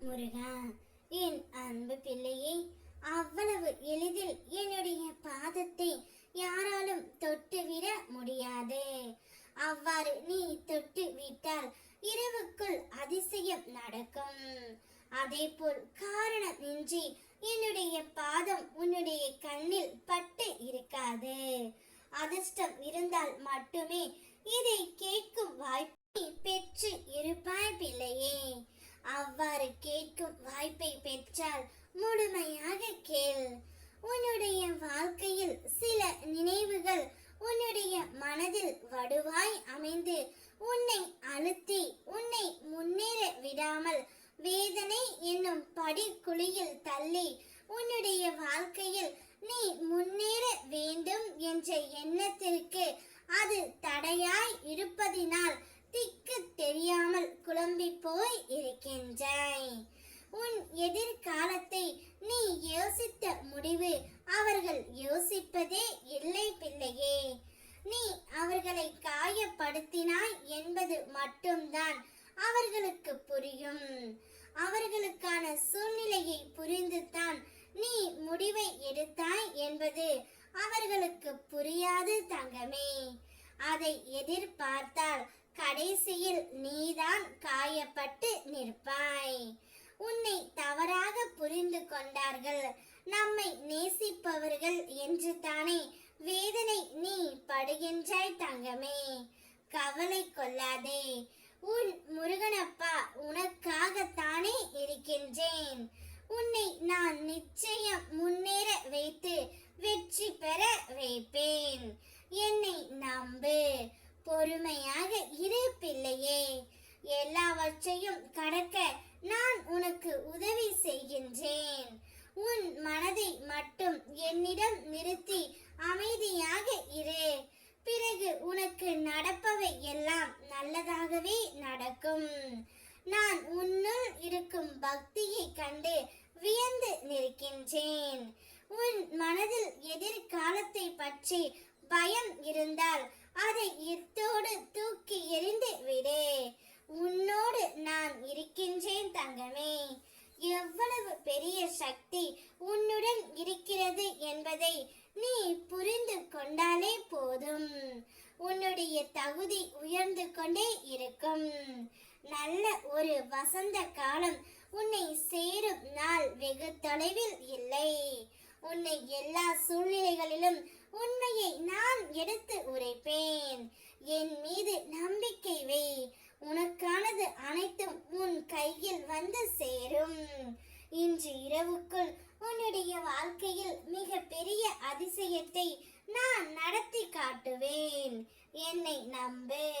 முருகா என் அன்பு பிள்ளையே அவ்வளவு எளிதில் என்னுடைய பாதத்தை யாராலும் தொட்டுவிட முடியாது. அவ்வாறு நீ தொட்டு விட்டால் இரவுக்குள் அதிசயம் நடக்கும். அதேபோல் காரணமின்றி என்னுடைய பாதம் உன்னுடைய கண்ணில் பட்டு இருக்காது. அதிர்ஷ்டம் இருந்தால் மட்டுமே இதை கேட்கும் வாய்ப்பை பெற்று இருப்பாய் பிள்ளையே. அவ்வாறு வாய்ப்பை பெற்றால் முழுமையாக கேள். உன்னுடைய வாழ்க்கையில் சில நினைவுகள் உன்னுடைய மனதில் வடுவாய் அமைந்து உன்னை அழுத்தி உன்னை முன்னேற விடாமல் வேதனை என்னும் படிக்குழியில் தள்ளி உன்னுடைய வாழ்க்கையில் நீ முன்னேற வேண்டும் என்ற எண்ணத்திற்கு அது தடையாய் இருப்பதினால் திக்கு தெரியாமல் குழம்பி போய் இருக்கின்றாய். உன் எதிர்காலத்தை நீ யோசித்த முடிவு அவர்கள் யோசிப்பதே இல்லை பிள்ளையே. நீ அவர்களை காயப்படுத்தினாய் என்பது மட்டும்தான் அவர்களுக்கு புரியும். அவர்களுக்கான சூழ்நிலையை புரிந்துதான் நீ முடிவை எடுத்தாய் என்பது அவர்களுக்கு புரியாது தங்கமே. அதை எதிர்பார்த்தால் கடைசியில் நீதான் காயப்பட்டு நிற்பாய். கொண்டார்கள். நம்மை நேசிப்பவர்கள் என்று தானே வேதனை நீ படுகின்றாய் தங்கமே. கவலை கொள்ளாதே. உன் முருகனப்பா உனக்காகத்தானே இருக்கின்றேன். உன்னை நான் நிச்சயம் முன்னேற வைத்து வெற்றி பெற வைப்பேன். என்னை நம்பு. பொறுமையாக இரு பிள்ளையே எல்லாவற்றையும் கடக்க நான் உனக்கு உதவி செய்கின்றேன் உன் மனதை மட்டும் என்னிடம் நிறுத்தி அமைதியாக இரு. பிறகு உனக்கு நடப்பவை எல்லாம் நல்லதாகவே நடக்கும். நான் உன்னுள் இருக்கும் பக்தியை கண்டு வியந்து நிற்கின்றேன். உன் மனதில் எதிர்காலத்தை பற்றி பயம் இருந்தால் அதை இத்தோடு தூக்கி எறிந்து விடு. உன்னோடு நான் இருக்கின்றேன் தங்கமே. எவ்வளவு பெரிய சக்தி உன்னுடன் இருக்கிறது என்பதை நீ புரிந்து கொண்டாலே போதும் உன்னுடைய தகுதி உயர்ந்து கொண்டே இருக்கும். நல்ல ஒரு வசந்த காலம் உன்னை சேரும் நாள் வெகு தொலைவில் இல்லை. உன்னை எல்லா சூழ்நிலைகளிலும் உண்மையை நான் எடுத்து உரைப்பேன். என் மீது நம்பிக்கை வை. உனக்கானது அனைத்தும் உன் கையில் வந்து சேரும். இன்று இரவுக்குள் உன்னுடைய வாழ்க்கையில் மிக பெரிய அதிசயத்தை நான் நடத்தி காட்டுவேன் என்னை நம்பு ஓ முருகா